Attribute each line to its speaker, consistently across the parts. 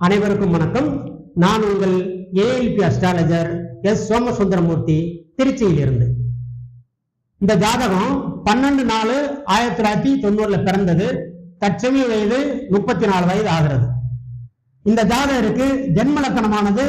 Speaker 1: அனைவருக்கும் வணக்கம். நான் உங்கள் ஏஎல்பி அஸ்ட்ராலஜர் எஸ் சோமசுந்தரமூர்த்தி திருச்சியிலிருந்து. இந்த ஜாதகம் பன்னெண்டு நாலு ஆயிரத்தி தொள்ளாயிரத்தி தொண்ணூறுல பிறந்தது. தற்சமய வயது முப்பத்தி நாலு வயது ஆகிறது. இந்த ஜாதகருக்கு ஜென்ம லக்கணமானது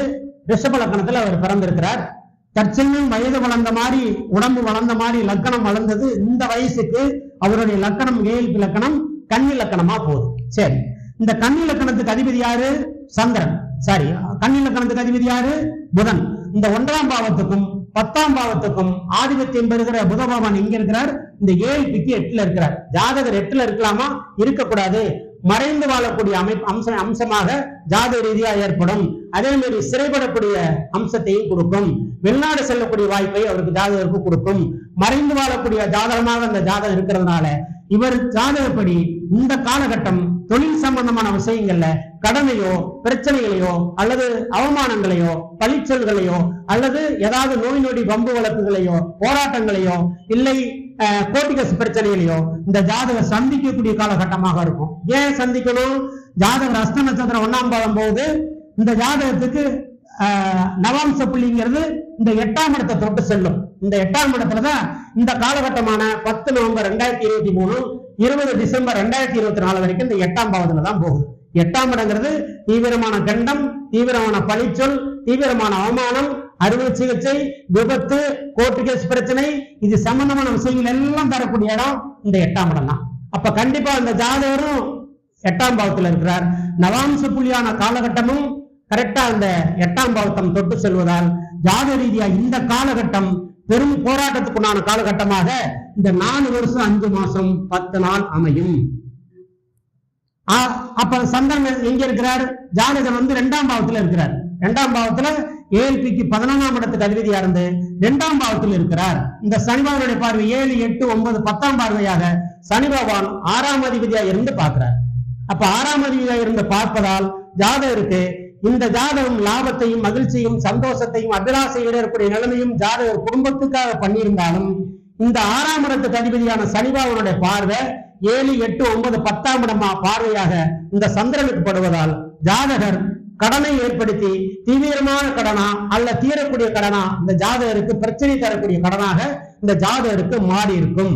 Speaker 1: ரிஷப லக்கணத்துல அவர் பிறந்திருக்கிறார். தற்சமயம் வயது வளர்ந்த மாதிரி உடம்பு வளர்ந்த மாதிரி லக்கணம் வளர்ந்தது. இந்த வயசுக்கு அவருடைய லக்கணம் ஏஎல்பி லக்கணம் கன்னி லக்கணமா போகுது. சரி. இந்த கண்ணில லக்கணத்துக்கு அதிபதி யாரு? சந்திரன். சாரி கண்ணில லக்கணத்துக்கு அதிபதி யாரு? புதன். இந்த ஒன்றாம் பாவத்துக்கும் பத்தாம் பாவத்துக்கும் ஆதிபத்தியம் பெறுகிற புத பகவான் எங்க இருக்கிறார்? இந்த ஏழு பிக்கு எட்டுல இருக்கிறார். ஜாதகர் எட்டுல இருக்கலாமா? இருக்கக்கூடாது. மறைந்து வாழக்கூடிய அமைப்பு அம்ச அம்சமாக ஜாத ரீதியா ஏற்படும். அதே மாதிரி சிறைபடக்கூடிய அம்சத்தையும் கொடுக்கும். வெளிநாடு செல்லக்கூடிய வாய்ப்பை அவருக்கு ஜாதகருக்கு கொடுக்கும். மறைந்து வாழக்கூடிய ஜாதகமாக அந்த ஜாதகம் இருக்கிறதுனால இவர் ஜாதகப்படி இந்த காலகட்டம் தொழில் சம்பந்தமான விஷயங்கள்ல கடனையோ பிரச்சனைகளையோ அல்லது அவமானங்களையோ பழிச்சல்களையோ அல்லது ஏதாவது நோய் நொடி வம்பு வழக்குகளையோ போராட்டங்களையோ இல்லை கோட்டிகஸ் பிரச்சனைகளையோ இந்த ஜாதகம் சந்திக்கக்கூடிய காலகட்டமாக இருக்கும். ஏன் சந்திக்கணும்? ஜாதகர் அஸ்த நட்சத்திரம் ஒன்னாம் பாதம் போது இந்த ஜாதகத்துக்கு ஆஹ், நவாம்ச புள்ளிங்கிறது இந்த எட்டாம் இடத்தை தொட்டு செல்லும். இந்த எட்டாம் இடத்துலதான் இந்த காலகட்டமான பத்து நவம்பர் ரெண்டாயிரத்தி இருபத்தி மூணு இருபது டிசம்பர் ரெண்டாயிரத்தி இருபத்தி நாலு வரைக்கும் இந்த எட்டாம் பாவத்துல தான் போகுது. எட்டாம் இடங்கிறது தீவிரமான கண்டம் தீவிரமான பழிச்சொல் தீவிரமான அவமானம் அறுவை சிகிச்சை விபத்து கோர்ட்டு கேஸ் பிரச்சனை இது சம்பந்தமான விஷயங்கள் எல்லாம் தரக்கூடிய இடம் இந்த எட்டாம் இடம் தான். அப்ப கண்டிப்பா இந்த ஜாதகரும் எட்டாம் பாவத்துல இருக்கிறார். நவாம்ச புள்ளியான காலகட்டமும் கரெக்டா அந்த எட்டாம் பாவத்தம் தொட்டு செல்வதால் ஜாத ரீதியா இந்த காலகட்டம் பெரும் போராட்டத்துக்குண்டான காலகட்டமாக இந்த நாலு வருஷம் அஞ்சு மாசம் பத்து நாள் அமையும். அப்ப சந்திரன் எங்க இருக்கிறார்? ஜாதகன் வந்து இரண்டாம் பாவத்துல இருக்கிறார். இரண்டாம் பாவத்துல ஏஎல்பிக்கு பதினொன்றாம் இடத்துக்கு அதிபதியா இருந்து இரண்டாம் பாவத்தில் இருக்கிறார். இந்த சனி பகவானுடைய பார்வை ஏழு எட்டு ஒன்பது பத்தாம் பார்வையாக சனி பகவான் ஆறாம் அதிபதியா இருந்து பார்க்கிறார். அப்ப ஆறாம் அதிபதியா இருந்து பார்ப்பதால் ஜாதகருக்கு இந்த ஜாதகம் லாபத்தையும் மகிழ்ச்சியும் சந்தோஷத்தையும் அபிலாசையில் இருக்கக்கூடிய நிலைமையும் ஜாதகர் குடும்பத்துக்காக பண்ணியிருந்தாலும் இந்த ஆறாம் இடத்துக்கு அதிபதியான சனிபாவனுடைய பார்வை ஏழு எட்டு ஒன்பது பத்தாம் இடமா பார்வையாக இந்த சந்திரனுக்கு படுவதால் ஜாதகர் கடனை ஏற்படுத்தி தீவிரமான கடனா அல்ல தீரக்கூடிய கடனா இந்த ஜாதகருக்கு பிரச்சனை தரக்கூடிய கடனாக இந்த ஜாதகருக்கு மாறி இருக்கும்.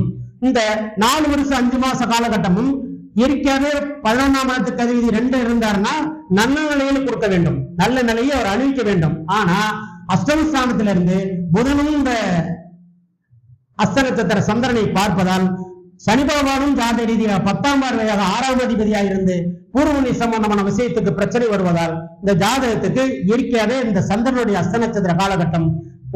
Speaker 1: இந்த நாலு வருஷம் அஞ்சு மாச காலகட்டமும் இயற்கையாவே பழனா இடத்துக்கு அதிபதி ரெண்டு இருந்தாருன்னா நல்ல நிலையில கொடுக்க வேண்டும். நல்ல நிலையை அவர் அணிவிக்க வேண்டும். ஆனா அஷ்டமஸ்தானத்திலிருந்து புதனும் இந்த அஸ்த சந்திரனை பார்ப்பதால் சனி பகவானும் ஜாத ரீதியாக பத்தாம் பார்வையாக ஆறாவது அதிபதியாக இருந்து பூர்வனி சம்பந்தமான விஷயத்துக்கு பிரச்சனை வருவதால் இந்த ஜாதகத்துக்கு இயற்கையாவே இந்த சந்திரனுடைய அஸ்த நட்சத்திர காலகட்டம்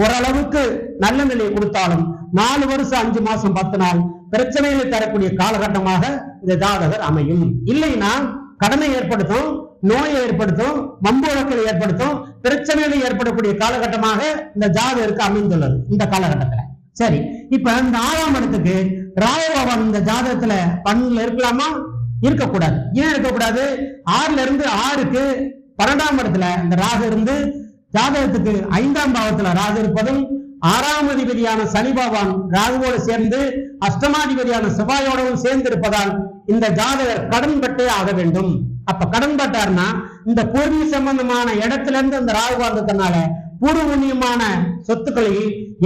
Speaker 1: ஓரளவுக்கு நல்ல நிலையை கொடுத்தாலும் நாலு வருஷம் அஞ்சு மாசம் பத்து நாள் பிரச்சனைகளை தரக்கூடிய காலகட்டமாக இந்த ஜாதகர் அமையும். இல்லைன்னா கடனை ஏற்படுத்தும் நோயை ஏற்படுத்தும் வம்பு ஏற்படுத்தும் பிரச்சனைகளை ஏற்படக்கூடிய காலகட்டமாக இந்த ஜாதகருக்கு அமைந்துள்ளது இந்த காலகட்டத்துல. சரி இப்ப இந்த ஆறாம் இடத்துக்கு ராயபவன் இந்த ஜாதகத்துல பண்புல இருக்கலாமா? இருக்கக்கூடாது. ஏன் இருக்கக்கூடாது? ஆறுல இருந்து ஆறுக்கு பன்னெண்டாம் இடத்துல இந்த ராகு இருந்து ஜாதகத்துக்கு ஐந்தாம் பாவத்துல ராகு இருப்பதும் ஆறாம் அதிபதியான சனி பகவான் ராகுவோடு சேர்ந்து அஷ்டமாதிபதியான செவ்வாயோடவும் சேர்ந்து இருப்பதால் இந்த ஜாதகர் கடன்பட்டே ஆக வேண்டும். அப்ப கடன்பட்டார்னா இந்த பூர்வீக சம்பந்தமான இடத்துல இருந்து அந்த ராகு வந்ததுனால பூர்வ சொத்துக்களை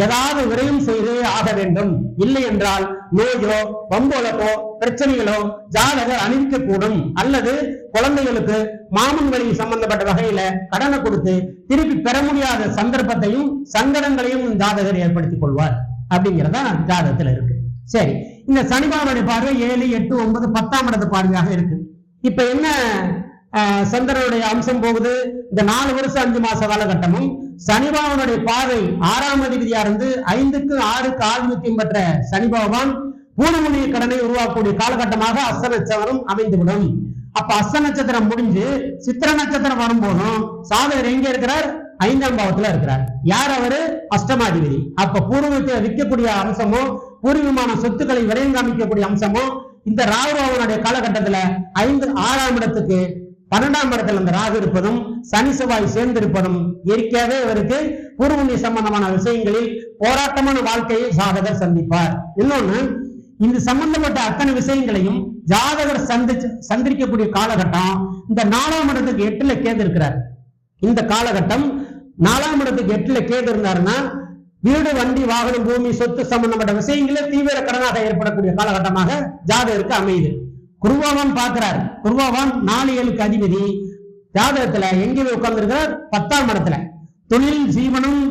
Speaker 1: ஏதாவது விரயம் செய்தே ஆக வேண்டும். இல்லை என்றால் நோயோ வம்போலக்கோ பிரச்சனைகளோ ஜாதகர் அணிவிக்கக்கூடும். அல்லது குழந்தைகளுக்கு மாமன் வழி சம்பந்தப்பட்ட வகையில கடனை கொடுத்து திருப்பி பெற முடியாத சந்தர்ப்பத்தையும் சங்கடங்களையும் ஜாதகர் ஏற்படுத்திக் கொள்வார். அப்படிங்கிறதா ஜாதகத்துல இருக்கு. சரி இந்த சனிபாவனுடைய பார்வை ஏழு எட்டு ஒன்பது பத்தாம் இடத்து பார்வையாக இருக்கு. இப்ப என்ன சந்திரனுடைய அம்சம் போகுது. இந்த நாலு வருஷம் அஞ்சு மாச காலகட்டமும் சனிபாவனுடைய பாதை ஆறாம் அதிபதியா இருந்து ஐந்துக்கு ஆறுக்கு ஆதிபத்தியம் பெற்ற சனிபாவான் பூர்வமுனிய கடனை உருவாக்கக்கூடிய காலகட்டமாக அஸ்த நட்சத்திரம் அமைந்துவிடும். அப்ப அஸ்த நட்சத்திரம் முடிஞ்சு சித்திர நட்சத்திரம் வரும்போதும் சாதகர் எங்க இருக்கிறார்? ஐந்தாம் பாவத்துல இருக்கிறார். யார் அவரு? அஷ்டமாதிபதி. அப்ப பூர்வத்தை விற்கக்கூடிய அம்சமோ பூர்வீகமான சொத்துக்களை விரைந்து காமிக்கக்கூடிய அம்சமோ இந்த ராகுராவனுடைய காலகட்டத்துல ஐந்து ஆறாம் இடத்துக்கு பன்னெண்டாம் இடத்துல அந்த ராகு இருப்பதும் சனி செவ்வாய் சேர்ந்திருப்பதும் இயற்கையாவே இவருக்கு பூர்வநீ சம்பந்தமான விஷயங்களில் போராட்டமான வாழ்க்கையை ஜாதகர் சந்திப்பார். இன்னொன்னு இந்த சம்பந்தப்பட்ட அத்தனை விஷயங்களையும் ஜாதகர் சந்திச்சு சந்திரிக்கக்கூடிய காலகட்டம் இந்த நாலாம் இடத்துக்கு எட்டுல கேது இருக்கிறார். இந்த காலகட்டம் நாலாம் இடத்துக்கு எட்டுல கேது இருந்தாருன்னா வீடு வண்டி வாகனம் பூமி சொத்து சம்பந்தப்பட்ட விஷயங்களே தீவிர கடனாக ஏற்படக்கூடிய காலகட்டமாக ஜாதகருக்கு அமையுது. குருவாவான் பார்க்கிறார். குருவாவான் நாலு ஏழுக்கு அதிபதி. ஜாதகத்துல எங்கே உட்கார்ந்துருக்கிறார்? பத்தாம் இடத்துல. தொழில் ஜீவனம்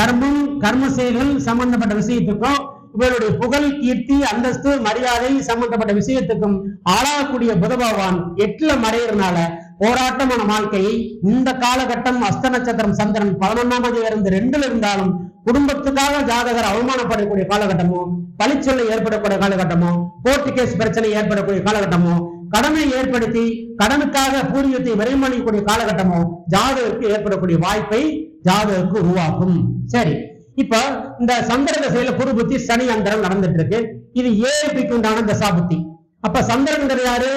Speaker 1: கர்மம் கர்ம செயல்கள் சம்பந்தப்பட்ட விஷயத்துக்கும் இவருடைய புகழ் கீர்த்தி அந்தஸ்து மரியாதை சம்பந்தப்பட்ட விஷயத்துக்கும் ஆளாகக்கூடிய புதபகவான் எட்டுல மறையறதுனால போராட்டமான வாழ்க்கையை இந்த காலகட்டம் அஸ்த நட்சத்திரம் சந்திரன் பதினொன்னாம் தேதி இருந்து ரெண்டுல இருந்தாலும் குடும்பத்துக்காக ஜாதகர் அவமானப்படக்கூடிய காலகட்டமோ பழிச்சொல்லை ஏற்படக்கூடிய காலகட்டமோ கோர்ட்டு கேஸ் பிரச்சனை ஏற்படக்கூடிய காலகட்டமோ கடனை ஏற்படுத்தி கடனுக்காக பூர்வீகத்தை விரைமணிக்கூடிய காலகட்டமோ ஜாதகருக்கு ஏற்படக்கூடிய வாய்ப்பை ஜாதகருக்கு உருவாக்கும். சரி இப்ப இந்த சந்திர திசையில குரு புத்தி சனி அந்தரம் நடந்துட்டு இருக்கு இது ஏபிக்கு உண்டான தசா புத்தி. அப்ப சந்திரன் யாரு?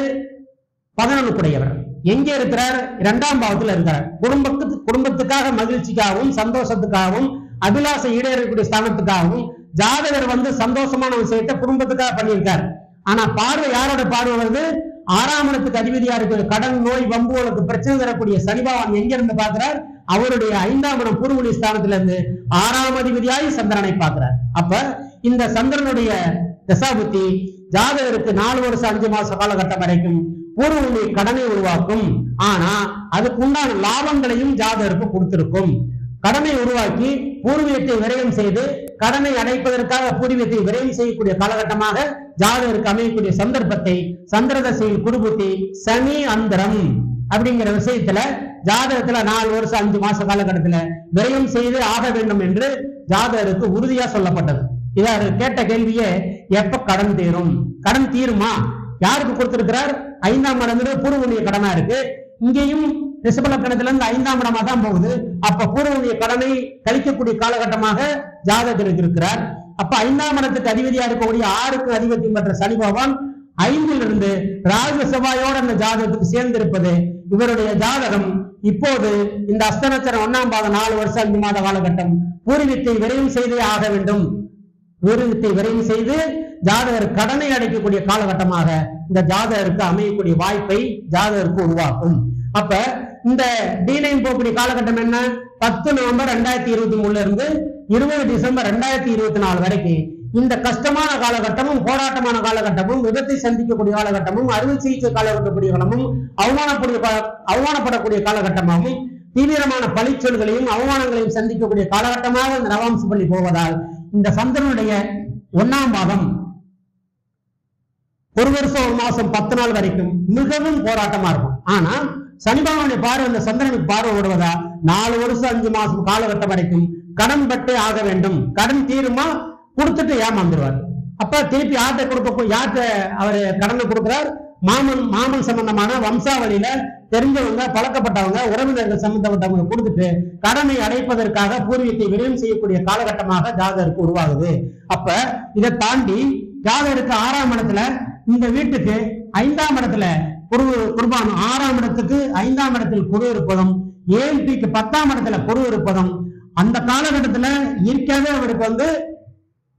Speaker 1: பதினொன்னுக்குடையவர் எங்கே இருக்கிறார்? இரண்டாம் பாவத்துல இருக்கிறார். குடும்பத்துக்கு குடும்பத்துக்காக மகிழ்ச்சிக்காகவும் சந்தோஷத்துக்காகவும் அபிலாசை ஈடேறக்கூடிய ஸ்தானத்துக்காகவும் ஜாதகர் வந்து சந்தோஷமான விஷயத்தை குடும்பத்துக்காக பண்ணியிருக்காரு. ஆனா பார்வை யாரோட பார்வை வருது? ஆறாம் இடத்துக்கு அதிபதியா இருக்கிற கடன் நோய் வம்புகளுக்கு பிரச்சனை தரக்கூடிய சனிபாவன் எங்க இருந்து பார்க்கிறார்? அவருடைய ஐந்தாம் இடம் பூர்வொழி ஸ்தானத்துல இருந்து ஆறாம் அதிபதியாய் சந்திரனை பார்க்கிறார். அப்ப இந்த சந்திரனுடைய தசாபுத்தி ஜாதகருக்கு நாலு வருஷம் அஞ்சு மாச காலகட்டம் வரைக்கும் பூர்வொழி கடனை உருவாக்கும். ஆனா அதுக்கு உண்டான லாபங்களையும் ஜாதகருக்கு கொடுத்திருக்கும். கடனை உருவாக்கி பூர்வீகத்தை விரயம் செய்து கடனை அடைப்பதற்காக பூர்வீகத்தை விரயம் செய்யக்கூடிய காலகட்டமாக ஜாதகருக்கு அமையக்கூடிய சந்தர்ப்பத்தை சந்திரதசையில் குடுபுத்தி சனி அந்தரம் அப்படிங்கிற விஷயத்துல ஜாதகத்துல நாலு வருஷம் அஞ்சு மாச காலகட்டத்துல விரயம் செய்து ஆக வேண்டும் என்று ஜாதகருக்கு உறுதியா சொல்லப்பட்டது. இதாரு கேட்ட கேள்வியே எப்ப கடன் தீரும்? கடன் தீருமா? யாருக்கு கொடுத்திருக்கிறார்? ஐந்தாம் இடம் பூர்வ கடனா இருக்கு. இங்கேயும் ரிஷபலக்கணத்திலிருந்து ஐந்தாம் இடமா தான் போகுது. அப்ப பூர்வனுடைய கடனை கழிக்கக்கூடிய காலகட்டமாக ஜாதகருக்கு இருக்கிறார். அப்ப ஐந்தாம் இடத்துக்கு அதிபதியா இருக்கக்கூடிய ஆறுக்கு அதிபதி பெற்ற சனி பகவான் ஐந்தில் இருந்து ராஜ செவ்வாயோட அந்த ஜாதகத்துக்கு சேர்ந்திருப்பது இவருடைய ஜாதகம் இப்போது இந்த அஸ்தனச்சரம் ஒன்னாம் பாதம் நாலு வருஷம் அஞ்சு மாத காலகட்டம். பூர்வீகத்தை விரைவு செய்தே ஆக வேண்டும். பூர்வீகத்தை விரைவு செய்து ஜாதகர் கடனை அடைக்கக்கூடிய காலகட்டமாக இந்த ஜாதகருக்கு அமையக்கூடிய வாய்ப்பை ஜாதகருக்கு உருவாக்கும். அப்ப இந்த டீலைன் போகக்கூடிய காலகட்டம் என்ன? பத்து நவம்பர் ரெண்டாயிரத்தி இருபத்தி மூணுல இருந்து இருபது டிசம்பர் ரெண்டாயிரத்தி இருபத்தி நாலு வரைக்கும் இந்த கஷ்டமான காலகட்டமும் போராட்டமான காலகட்டமும் விபத்தை சந்திக்கக்கூடிய காலகட்டமும் அறுவை சிகிச்சை காலகட்டக்கூடிய காலமும் அவமானப்படைய அவமானப்படக்கூடிய காலகட்டமாகவும் தீவிரமான பழிச்சொல்களையும் அவமானங்களையும் சந்திக்கக்கூடிய காலகட்டமாக இந்த நவாம்சு பள்ளி போவதால் இந்த சந்திரனுடைய ஒன்னாம் பாகம் ஒரு வருஷம் ஒரு மாசம் பத்து நாள் வரைக்கும் மிகவும் போராட்டமா இருக்கும். ஆனா சனி பகவானுடைய பார்வை அந்த சந்திரனுக்கு பார்வை விடுவதா நாலு வருஷம் அஞ்சு மாசம் காலகட்டம் வரைக்கும் கடன் பட்டு ஆக வேண்டும். கடன் தீருமா? கொடுத்துட்டு ஏமாந்துருவார். அப்ப திருப்பி யார்கிட்ட கொடுக்க யார்கிட்ட அவர் கடனை கொடுக்கிறார்? மாமன் மாமன் சம்பந்தமான வம்சாவளியில தெரிஞ்சவங்க பழக்கப்பட்டவங்க உறவினர்கள் சம்பந்தப்பட்டவங்க கொடுத்துட்டு கடனை அடைப்பதற்காக பூர்வீகத்தை விரைவு செய்யக்கூடிய காலகட்டமாக ஜாதகருக்கு உருவாகுது. அப்ப இதை தாண்டி ஜாதகருக்கு ஆறாம் இடத்துல இந்த வீட்டுக்கு ஐந்தாம் இடத்துல குர்பான் ஆறாம் இடத்துக்கு ஐந்தாம் இடத்தில் குரு இருப்பதும் ஏஎல்பிக்கு பத்தாம் இடத்துல குரு இருப்பதும் அந்த காலகட்டத்துல இயற்கையாவே அவருக்கு வந்து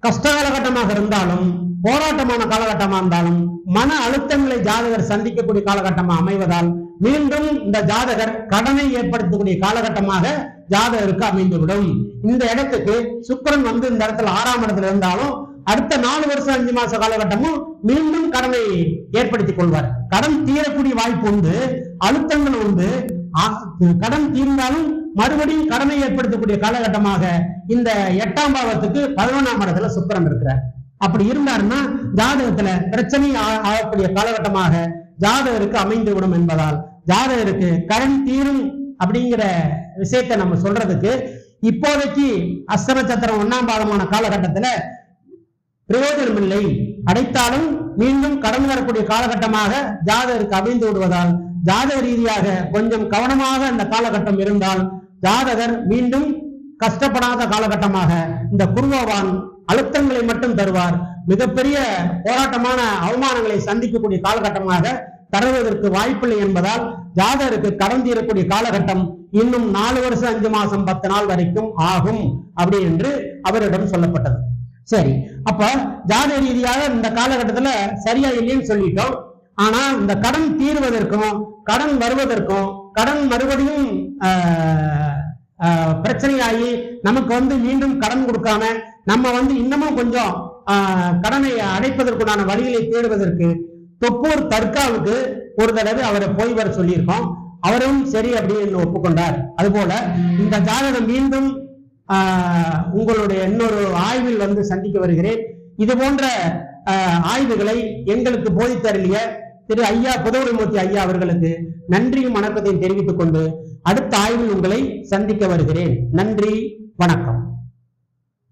Speaker 1: கஷ்ட காலகட்டமாக இருந்தாலும் போராட்டமான காலகட்டமா இருந்தாலும் மன அழுத்தங்களை ஜாதகர் சந்திக்கக்கூடிய காலகட்டமா அமைவதால் மீண்டும் இந்த ஜாதகர் கடனை ஏற்படுத்தக்கூடிய காலகட்டமாக ஜாதகருக்கு அமைந்துவிடும். இந்த இடத்துக்கு சுக்கரன் வந்து இந்த இடத்துல ஆறாம் இடத்துல இருந்தாலும் அடுத்த நாலு வருஷம் அஞ்சு மாச காலகட்டமும் மீண்டும் கடனை ஏற்படுத்திக் கொள்வார். கடன் தீரக்கூடிய வாய்ப்பு உண்டு அழுத்தங்கள் உண்டு. கடன் தீர்ந்தாலும் மறுபடியும் கடனை ஏற்படுத்தக்கூடிய காலகட்டமாக இந்த எட்டாம் பாவத்துக்கு பதினொன்றாம் இடத்துல சுக்கரன் இருக்கிறார். அப்படி இருந்தாருன்னா ஜாதகத்துல பிரச்சனை ஆகக்கூடிய காலகட்டமாக ஜாதகருக்கு அமைந்து விடும் என்பதால் ஜாதகருக்கு கடன் தீரும் அப்படிங்கிற விஷயத்தை நம்ம சொல்றதுக்கு இப்போதைக்கு அஸ்தர சத்திரம் ஒன்னாம் பாதமான காலகட்டத்துல பிரயோஜனம் இல்லை அடைத்தாலும் மீண்டும் கடன் வரக்கூடிய காலகட்டமாக ஜாதகருக்கு அமைந்து விடுவதால். ஜாதக ரீதியாக கொஞ்சம் கவனமாக அந்த காலகட்டம் இருந்தால் ஜாதகர் மீண்டும் கஷ்டப்படாத காலகட்டமாக இந்த குருவான் அழுத்தங்களை மட்டும் தருவார். மிகப்பெரிய போராட்டமான அவமானங்களை சந்திக்கக்கூடிய காலகட்டமாக தருவதற்கு வாய்ப்பில்லை என்பதால் ஜாதகருக்கு கடன் தீரக்கூடிய காலகட்டம் இன்னும் நாலு வருஷம் அஞ்சு மாசம் பத்து நாள் வரைக்கும் ஆகும் அப்படி என்று அவரிடம் சொல்லப்பட்டது. சரி அப்ப ஜாத ரீதியாக இந்த காலகட்டத்துல சரியா இல்லைன்னு சொல்லிட்டோம். ஆனா இந்த கடன் தீர்வதற்கும் கடன் வருவதற்கும் கடன் மறுபடியும் ஆஹ், பிரச்சனையாகி நமக்கு வந்து மீண்டும் கடன் கொடுக்காம நம்ம வந்து இன்னமும் கொஞ்சம் கடனை அடைப்பதற்குண்டான வழிகளை தேடுவதற்கு தொப்பூர் தர்காவுக்கு ஒரு தடவை அவரை போய் வர சொல்லியிருக்கோம். அவரும் சரி அப்படின்னு ஒப்புக்கொண்டார். அதுபோல இந்த ஜாதகம் மீண்டும் உங்களுடைய இன்னொரு ஆய்வில் வந்து சந்திக்க வருகிறேன். இது போன்ற ஆஹ், ஆய்வுகளை எங்களுக்கு போதித்தருளிய திரு ஐயா புதவுடைமூர்த்தி ஐயா அவர்களுக்கு நன்றியும் வணக்கத்தையும் தெரிவித்துக் கொண்டு அடுத்த ஆய்வில் உங்களை சந்திக்க வருகிறேன். நன்றி வணக்கம்.